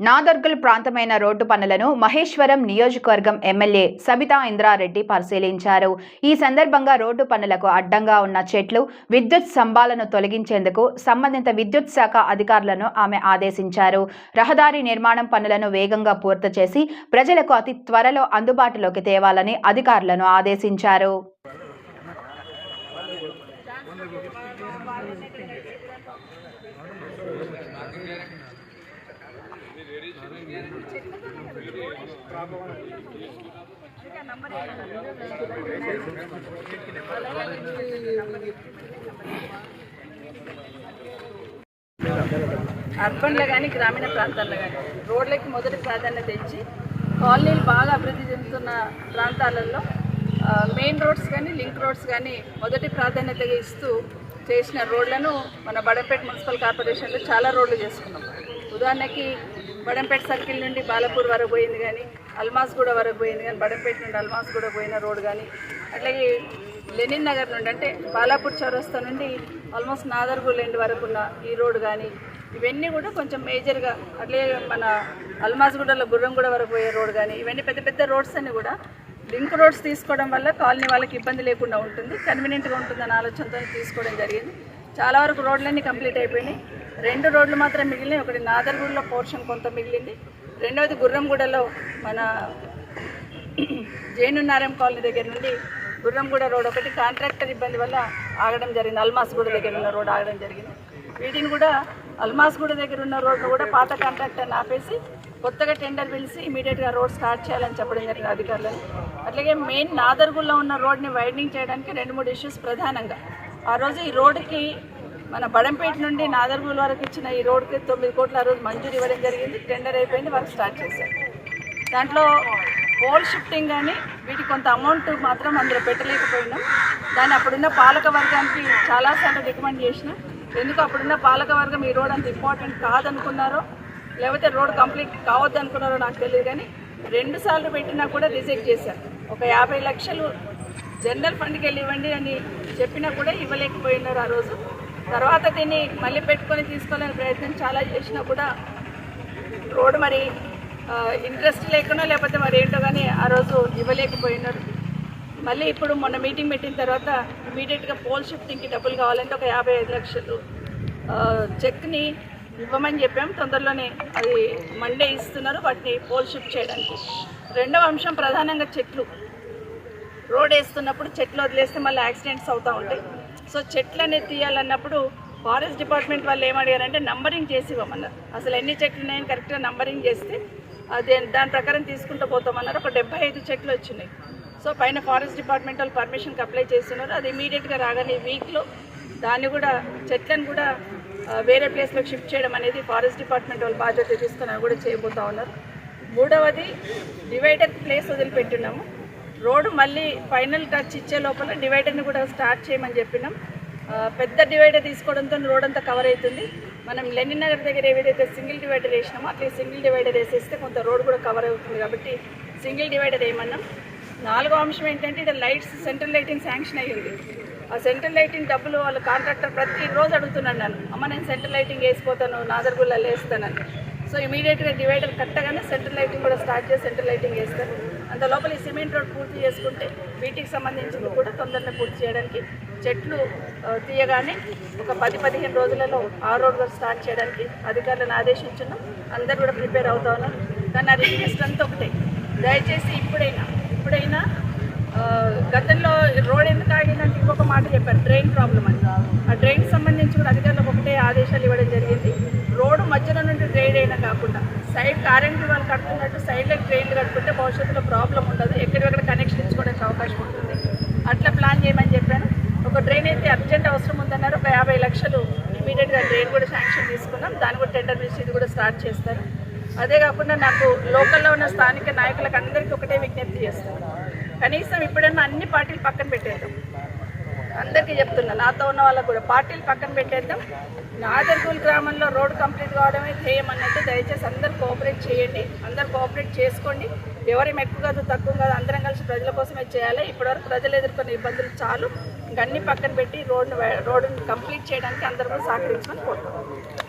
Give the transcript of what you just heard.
నాదర్గుల్ ప్రాంతమైన రోడ్డు పనులను మహేశ్వరం నియోజకవర్గం ఎమ్మెల్యే సబితా ఇంద్రారెడ్డి పరిశీలించారు. ఈ సందర్భంగా రోడ్డు పనులకు అడ్డంగా ఉన్న చెట్లు విద్యుత్ స్తంభాలను తొలగించేందుకు సంబంధిత విద్యుత్ శాఖ అధికారులను ఆమె ఆదేశించారు. రహదారి నిర్మాణం పనులను వేగంగా పూర్తి చేసి ప్రజలకు అతి త్వరలో అందుబాటులోకి తేవాలని అధికారులను ఆదేశించారు. అర్బన్లో కానీ గ్రామీణ ప్రాంతాల్లో కానీ రోడ్లకి మొదటి ప్రాధాన్యత ఇచ్చి కాలనీలు బాగా అభివృద్ధి చెందుతున్న ప్రాంతాలలో మెయిన్ రోడ్స్ కానీ లింక్ రోడ్స్ కానీ మొదటి ప్రాధాన్యతగా ఇస్తూ చేసిన రోడ్లను మన బడపేట మున్సిపల్ కార్పొరేషన్లో చాలా రోడ్లు చేసుకున్నాం. ఉదాహరణకి బడంపేట సర్కిల్ నుండి బాలపూర్ వరకు పోయింది కానీ అల్మాస్గూడ వరకు పోయింది కానీ బడంపేట నుండి అల్మాస్గూడ పోయిన రోడ్ కానీ అట్లాగే లెనిన్ నగర్ నుండి అంటే బాలాపూర్ చౌరస్తా నుండి ఆల్మోస్ట్ నాదర్గూల్ ఎండ్ వరకు ఉన్న ఈ రోడ్ కానీ ఇవన్నీ కూడా కొంచెం మేజర్గా అట్లే మన అల్మాస్గూడలో గుర్రంగూడ వరకు పోయే రోడ్ కానీ ఇవన్నీ పెద్ద పెద్ద రోడ్స్ అన్నీ కూడా లింక్ రోడ్స్ తీసుకోవడం వల్ల కాలనీ వాళ్ళకి ఇబ్బంది లేకుండా ఉంటుంది కన్వీనియంట్గా ఉంటుందన్న ఆలోచనతో తీసుకోవడం జరిగింది. చాలా వరకు రోడ్లన్నీ కంప్లీట్ అయిపోయినాయి. రెండు రోడ్లు మాత్రం మిగిలినాయి. ఒకటి నాదర్గూడలో పోర్షన్ కొంత మిగిలింది. రెండవది గుర్రంగూడలో మన జైనున్నారం కాలనీ దగ్గర నుండి గుర్రంగూడ రోడ్ ఒకటి. కాంట్రాక్టర్ ఇబ్బంది వల్ల ఆగడం జరిగింది. అల్మాస్గూడ దగ్గర ఉన్న రోడ్ ఆగడం జరిగింది. వీటిని కూడా అల్మాస్గూడ దగ్గర ఉన్న రోడ్ను కూడా పాత కాంట్రాక్టర్ని ఆపేసి కొత్తగా టెండర్ పిలిచి ఇమీడియట్గా రోడ్ స్టార్ట్ చేయాలని చెప్పడం జరిగింది అధికారులను. అట్లాగే మెయిన్ నాదర్గుల్లో ఉన్న రోడ్ని వైడనింగ్ చేయడానికి రెండు మూడు ఇష్యూస్ ప్రధానంగా. ఆ రోజు ఈ రోడ్డుకి మన బడంపేట నుండి నాదర్గుల్ వరకు ఇచ్చిన ఈ రోడ్కి తొమ్మిది కోట్ల ఆ రోజు మంజూరు ఇవ్వడం జరిగింది. టెండర్ అయిపోయింది వర్క్ స్టార్ట్ చేశారు. దాంట్లో పోల్ షిఫ్టింగ్ కానీ వీటికి కొంత అమౌంట్ మాత్రం అందులో పెట్టలేకపోయినాం. దాన్ని అప్పుడున్న పాలక వర్గానికి చాలాసార్లు రికమెండ్ చేసిన. ఎందుకు అప్పుడున్న పాలక వర్గం ఈ రోడ్ అంత ఇంపార్టెంట్ కాదనుకున్నారో లేకపోతే రోడ్ కంప్లీట్ కావద్దు అనుకున్నారో నాకు తెలియదు కానీ రెండు సార్లు పెట్టినా కూడా రిజెక్ట్ చేశారు. ఒక యాభై లక్షలు జనరల్ ఫండ్కి వెళ్ళి ఇవ్వండి అని చెప్పినా కూడా ఇవ్వలేకపోయినారు ఆ రోజు. తర్వాత దీన్ని మళ్ళీ పెట్టుకొని తీసుకోవాలని ప్రయత్నం చాలా చేసినా కూడా రోడ్డు మరి ఇంట్రెస్ట్ లేకుండా లేకపోతే మరి ఏంటో కానీ ఆ రోజు ఇవ్వలేకపోయినారు. మళ్ళీ ఇప్పుడు మొన్న మీటింగ్ పెట్టిన తర్వాత ఇమీడియట్గా పోల్ షిఫ్టింగ్కి డబ్బులు కావాలంటే ఒక యాభై ఐదు లక్షలు చెక్ని ఇవ్వమని చెప్పాం. తొందరలోనే అది మండే ఇస్తున్నారు వాటిని పోల్ షిఫ్ట్ చేయడానికి. రెండవ అంశం ప్రధానంగా చెట్లు. రోడ్ వేస్తున్నప్పుడు చెట్లు వదిలేస్తే మళ్ళీ యాక్సిడెంట్స్ అవుతూ ఉంటాయి. సో చెట్లు అనేది తీయాలన్నప్పుడు ఫారెస్ట్ డిపార్ట్మెంట్ వాళ్ళు ఏమడిగారంటే నంబరింగ్ చేసి ఇవ్వమన్నారు. అసలు ఎన్ని చెట్లు ఉన్నాయని కరెక్ట్గా నంబరింగ్ చేస్తే అది దాని ప్రకారం తీసుకుంటూ పోతామన్నారు. ఒక డెబ్బై ఐదు చెట్లు వచ్చినాయి. సో పైన ఫారెస్ట్ డిపార్ట్మెంట్ వాళ్ళు పర్మిషన్కి అప్లై చేస్తున్నారు. అది ఇమీడియట్గా రాగానే వీక్లో దాన్ని కూడా చెట్లను కూడా వేరే ప్లేస్లోకి షిఫ్ట్ చేయడం అనేది ఫారెస్ట్ డిపార్ట్మెంట్ వాళ్ళు బాధ్యత తీసుకుని కూడా చేయబోతా ఉన్నారు. మూడవది డివైడర్ ప్లేస్ వదిలిపెట్టున్నాము రోడ్డు మళ్ళీ ఫైనల్ టచ్ ఇచ్చే లోపల డివైడర్ని కూడా స్టార్ట్ చేయమని చెప్పినాం. పెద్ద డివైడర్ తీసుకోవడంతో రోడ్ అంతా కవర్ అవుతుంది. మనం లెనిన్ నగర్ దగ్గర ఏదైతే సింగిల్ డివైడర్ వేసినామో అట్లే సింగిల్ డివైడర్ వేసేస్తే కొంత రోడ్ కూడా కవర్ అవుతుంది కాబట్టి సింగిల్ డివైడర్ వేయమన్నాం నాలుగో అంశం ఏంటంటే ఇక్కడ లైట్స్ సెంట్రల్ లైటింగ్ శాంక్షన్ అయ్యింది ఆ సెంట్రల్ లైటింగ్ డబ్బులు వాళ్ళ కాంట్రాక్టర్ ప్రతిరోజు అడుగుతున్నాను నన్ను. అమ్మ నేను సెంట్రల్ లైటింగ్ వేసిపోతాను నాదర్గుల్లో వేస్తానని. సో ఇమీడియట్గా డివైడర్ కట్టగానే సెంట్రల్ లైటింగ్ కూడా స్టార్ట్ చేసి సెంట్రల్ లైటింగ్ వేస్తాను అంత లోపల ఈ సిమెంట్ రోడ్ పూర్తి చేసుకుంటే వీటికి సంబంధించింది కూడా తొందరగా పూర్తి చేయడానికి చెట్లు తీయగానే ఒక పది పదిహేను రోజులలో ఆ రోడ్ వరకు స్టార్ట్ చేయడానికి అధికారులను ఆదేశించున్నాం. అందరు కూడా ప్రిపేర్ అవుతా ఉన్నారు. కానీ ఆ రిక్వెస్ట్ అంతా ఒకటే. దయచేసి ఇప్పుడైనా ఇప్పుడైనా గతంలో రోడ్ ఎందుకు ఆగిందంటే ఇంకొక మాట చెప్పారు. డ్రైన్ ప్రాబ్లం అని. ఆ డ్రైన్ సంబంధించి కూడా అధికారులకు ఒకటే ఆదేశాలు ఇవ్వడం జరిగింది రోడ్డు మధ్యలో నుండి డ్రైన్ అయినా కాకుండా సైడ్ కారెంట్ వాళ్ళు కట్టుకున్నట్టు సైడ్లకు ట్రైన్లు కట్టుకుంటే భవిష్యత్తులో ప్రాబ్లం ఉండదు. ఎక్కడెక్కడ కనెక్షన్ ఇచ్చుకోవడానికి అవకాశం ఉంటుంది. అట్లా ప్లాన్ చేయమని చెప్పాను. ఒక డ్రైన్ అయితే అర్జెంట్ అవసరం ఉందన్నారు. ఒక యాభై లక్షలు ఇమీడియట్గా డ్రైన్ కూడా శాంక్షన్ తీసుకున్నాం. దాన్ని కూడా టెండర్ వేసి ఇది కూడా స్టార్ట్ చేస్తారు. అదే కాకుండా నాకు లోకల్లో ఉన్న స్థానిక నాయకులకు అందరికీ ఒకటే విజ్ఞప్తి చేస్తాను. కనీసం ఇప్పుడన్నా అన్ని పార్టీలు పక్కన పెట్టేద్దాం అందరికీ చెప్తున్నా నాతో ఉన్న వాళ్ళకు కూడా పార్టీలు పక్కన పెట్టేద్దాం. నాదర్గూల్ గ్రామంలో రోడ్ కంప్లీట్ కావడమే ధ్యేయం అన్నట్టు దయచేసి అందరు కోఆపరేట్ చేయండి అందరు కోఆపరేట్ చేసుకోండి. ఎవరేం ఎక్కువ కాదు తక్కువ కాదు అందరం కలిసి ప్రజల కోసమే చేయాలి. ఇప్పటివరకు ప్రజలు ఎదుర్కొన్న ఇబ్బందులు చాలు. ఇంకా అన్ని పక్కన పెట్టి రోడ్ను రోడ్డుని కంప్లీట్ చేయడానికి అందరూ కూడా సహకరించమని కోరుతున్నాను